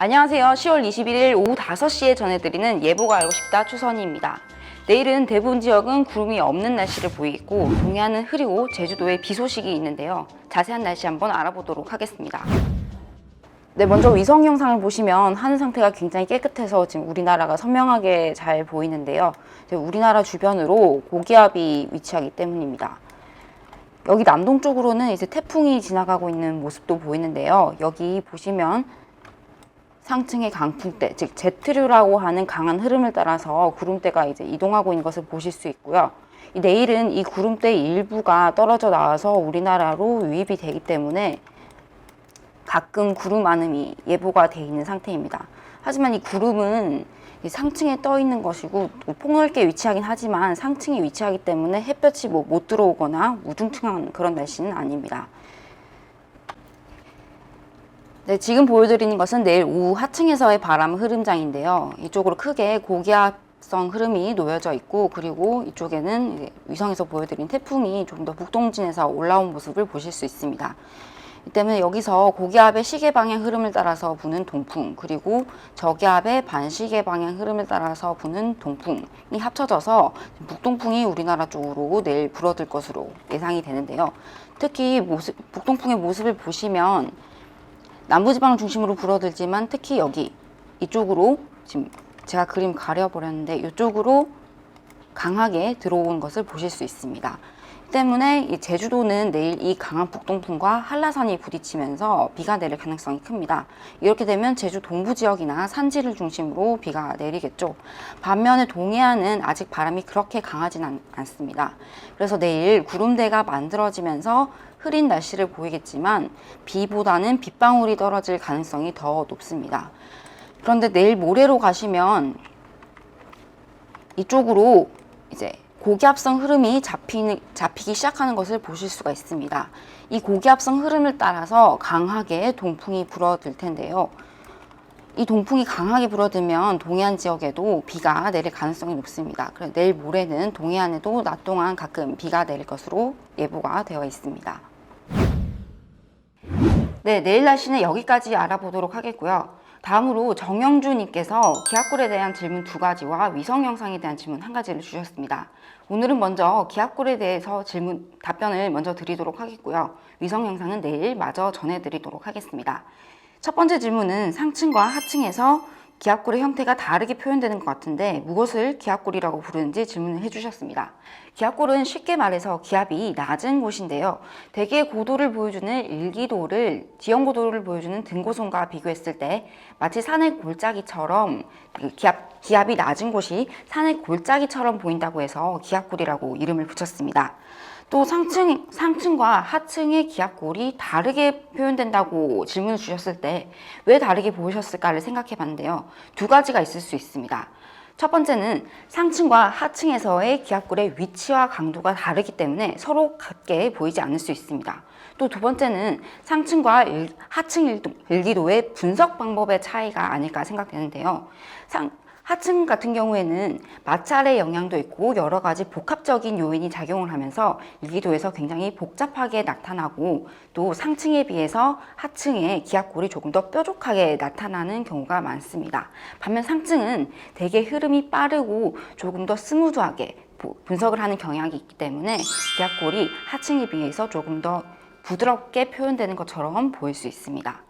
안녕하세요. 10월 21일 오후 5시에 전해드리는 예보가 알고 싶다 추선희입니다. 내일은 대부분 지역은 구름이 없는 날씨를 보이고 동해안은 흐리고 제주도에 비 소식이 있는데요. 자세한 날씨 한번 알아보도록 하겠습니다. 네, 먼저 위성 영상을 보시면 하늘 상태가 굉장히 깨끗해서 지금 우리나라가 선명하게 잘 보이는데요. 우리나라 주변으로 고기압이 위치하기 때문입니다. 여기 남동쪽으로는 이제 태풍이 지나가고 있는 모습도 보이는데요. 여기 보시면 상층의 강풍대, 즉 제트류라고 하는 강한 흐름을 따라서 구름대가 이제 이동하고 있는 것을 보실 수 있고요. 이 내일은 이 구름대 일부가 떨어져 나와서 우리나라로 유입이 되기 때문에 가끔 구름 많음이 예보가 돼 있는 상태입니다. 하지만 이 구름은 이 상층에 떠 있는 것이고 또 폭넓게 위치하긴 하지만 상층에 위치하기 때문에 햇볕이 뭐 못 들어오거나 우중충한 그런 날씨는 아닙니다. 네, 지금 보여드리는 것은 내일 오후 하층에서의 바람 흐름장인데요. 이쪽으로 크게 고기압성 흐름이 놓여져 있고 그리고 이쪽에는 위성에서 보여드린 태풍이 좀 더 북동진에서 올라온 모습을 보실 수 있습니다. 이 때문에 여기서 고기압의 시계 방향 흐름을 따라서 부는 동풍 그리고 저기압의 반시계 방향 흐름을 따라서 부는 동풍이 합쳐져서 북동풍이 우리나라 쪽으로 내일 불어들 것으로 예상이 되는데요. 특히 모습, 북동풍의 모습을 보시면 남부지방을 중심으로 불어들지만 특히 여기 이쪽으로 지금 제가 그림 가려버렸는데 이쪽으로 강하게 들어온 것을 보실 수 있습니다. 때문에 이 제주도는 내일 이 강한 북동풍과 한라산이 부딪히면서 비가 내릴 가능성이 큽니다. 이렇게 되면 제주 동부 지역이나 산지를 중심으로 비가 내리겠죠. 반면에 동해안은 아직 바람이 그렇게 강하진 않, 않습니다. 그래서 내일 구름대가 만들어지면서 흐린 날씨를 보이겠지만 비보다는 빗방울이 떨어질 가능성이 더 높습니다. 그런데 내일 모레로 가시면 이쪽으로 이제 고기압성 흐름이 잡히는, 잡히기 시작하는 것을 보실 수가 있습니다. 이 고기압성 흐름을 따라서 강하게 동풍이 불어들 텐데요. 이 동풍이 강하게 불어들면 동해안 지역에도 비가 내릴 가능성이 높습니다. 그래서 내일 모레는 동해안에도 낮 동안 가끔 비가 내릴 것으로 예보가 되어 있습니다. 네, 내일 날씨는 여기까지 알아보도록 하겠고요. 다음으로 정영주님께서 기압골에 대한 질문 두 가지와 위성 영상에 대한 질문 한 가지를 주셨습니다. 오늘은 먼저 기압골에 대해서 질문 답변을 먼저 드리도록 하겠고요. 위성 영상은 내일 마저 전해드리도록 하겠습니다. 첫 번째 질문은 상층과 하층에서 기압골의 형태가 다르게 표현되는 것 같은데 무엇을 기압골이라고 부르는지 질문을 해주셨습니다. 기압골은 쉽게 말해서 기압이 낮은 곳인데요. 대기의 고도를 보여주는 일기도를 지형 고도를 보여주는 등고선과 비교했을 때 마치 산의 골짜기처럼 그 기압, 기압이 낮은 곳이 산의 골짜기처럼 보인다고 해서 기압골이라고 이름을 붙였습니다. 또 상층, 상층과 하층의 기압골이 다르게 표현된다고 질문을 주셨을 때 왜 다르게 보이셨을까를 생각해 봤는데요. 두 가지가 있을 수 있습니다. 첫 번째는 상층과 하층에서의 기압골의 위치와 강도가 다르기 때문에 서로 같게 보이지 않을 수 있습니다. 또 두 번째는 상층과 일, 하층 일기도의 분석 방법의 차이가 아닐까 생각되는데요. 상, 하층 같은 경우에는 마찰의 영향도 있고 여러 가지 복합적인 요인이 작용을 하면서 일기도에서 굉장히 복잡하게 나타나고 또 상층에 비해서 하층의 기압골이 조금 더 뾰족하게 나타나는 경우가 많습니다. 반면 상층은 대개 흐름이 빠르고 조금 더 스무드하게 분석을 하는 경향이 있기 때문에 기압골이 하층에 비해서 조금 더 부드럽게 표현되는 것처럼 보일 수 있습니다.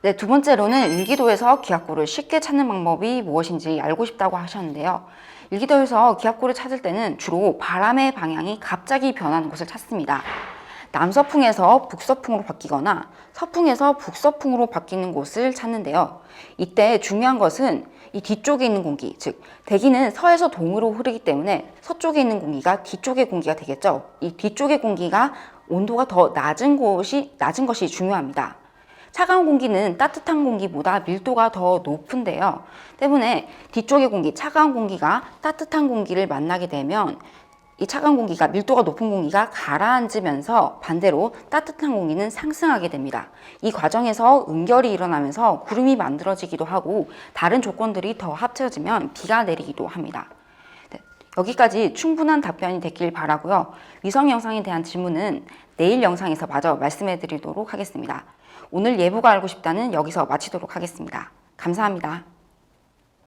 네, 두 번째로는 일기도에서 기압골을 쉽게 찾는 방법이 무엇인지 알고 싶다고 하셨는데요. 일기도에서 기압골을 찾을 때는 주로 바람의 방향이 갑자기 변하는 곳을 찾습니다. 남서풍에서 북서풍으로 바뀌거나 서풍에서 북서풍으로 바뀌는 곳을 찾는데요. 이때 중요한 것은 이 뒤쪽에 있는 공기, 즉 대기는 서에서 동으로 흐르기 때문에 서쪽에 있는 공기가 뒤쪽의 공기가 되겠죠. 이 뒤쪽의 공기가 온도가 더 낮은 곳이 낮은 것이 중요합니다. 차가운 공기는 따뜻한 공기보다 밀도가 더 높은데요. 때문에 뒤쪽의 공기, 차가운 공기가 따뜻한 공기를 만나게 되면 이 차가운 공기가 밀도가 높은 공기가 가라앉으면서 반대로 따뜻한 공기는 상승하게 됩니다. 이 과정에서 응결이 일어나면서 구름이 만들어지기도 하고 다른 조건들이 더 합쳐지면 비가 내리기도 합니다. 네, 여기까지 충분한 답변이 됐길 바라고요. 위성 영상에 대한 질문은 내일 영상에서 마저 말씀해 드리도록 하겠습니다. 오늘 예보가 알고 싶다는 여기서 마치도록 하겠습니다. 감사합니다.